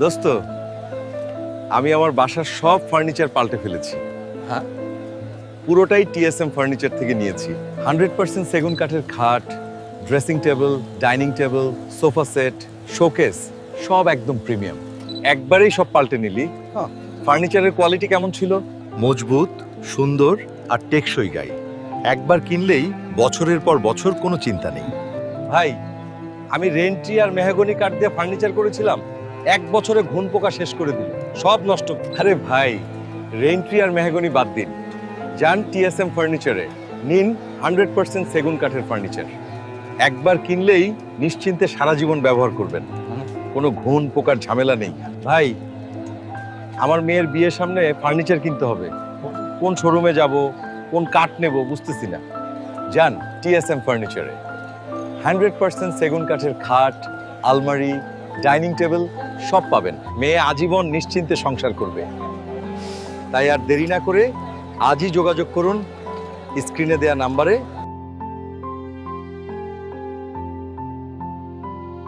দোস্ত আমি আমার বাসার সব ফার্নিচার পাল্টে ফেলেছি। হ্যাঁ? পুরোটাই টিএসএম ফার্নিচার থেকে নিয়েছি। হান্ড্রেড পার্সেন্ট সেগুন কাঠের খাট dressing table dining table sofa set showcase সব একদম প্রিমিয়াম। একবারেই সব পাল্টে নিলি। হ্যাঁ। ফার্নিচারের কোয়ালিটি কেমন ছিল? মজবুত সুন্দর আর টেকসই গাই। একবার কিনলেই বছরের পর বছর কোনো চিন্তা নেই। ভাই আমি রেন্ট্রি আর মেহাগনি কাঠ দিয়ে ফার্নিচার করেছিলাম। এক বছরে ঘুন পোকা শেষ করে দিল। সব নষ্ট। আরে ভাই, রেন্ট্রি আর মেহাগনি বাদ দিন। যান টিএসএম ফার্নিচারে। নিন হান্ড্রেড পার্সেন্ট সেগুন কাঠের ফার্নিচার। একবার কিনলেই নিশ্চিন্তে সারা জীবন ব্যবহার করবেন। কোনো ঘুন পোকার ঝামেলা নেই। ভাই, আমার মেয়ের বিয়ের সামনে ফার্নিচার কিনতে হবে। কোন শোরুমে যাব, কোন কাঠ নেব বুঝতেছি না। যান টিএসএম ফার্নিচারে। হান্ড্রেড পার্সেন্ট সেগুন কাঠের খাট, আলমারি, ডাইনিং টেবিল সব পাবেন। মেয়ে আজীবন নিশ্চিন্তে সংসার করবে। তাই আর দেরি না করে আজই যোগাযোগ করুন, স্ক্রিনে দেওয়া নাম্বারে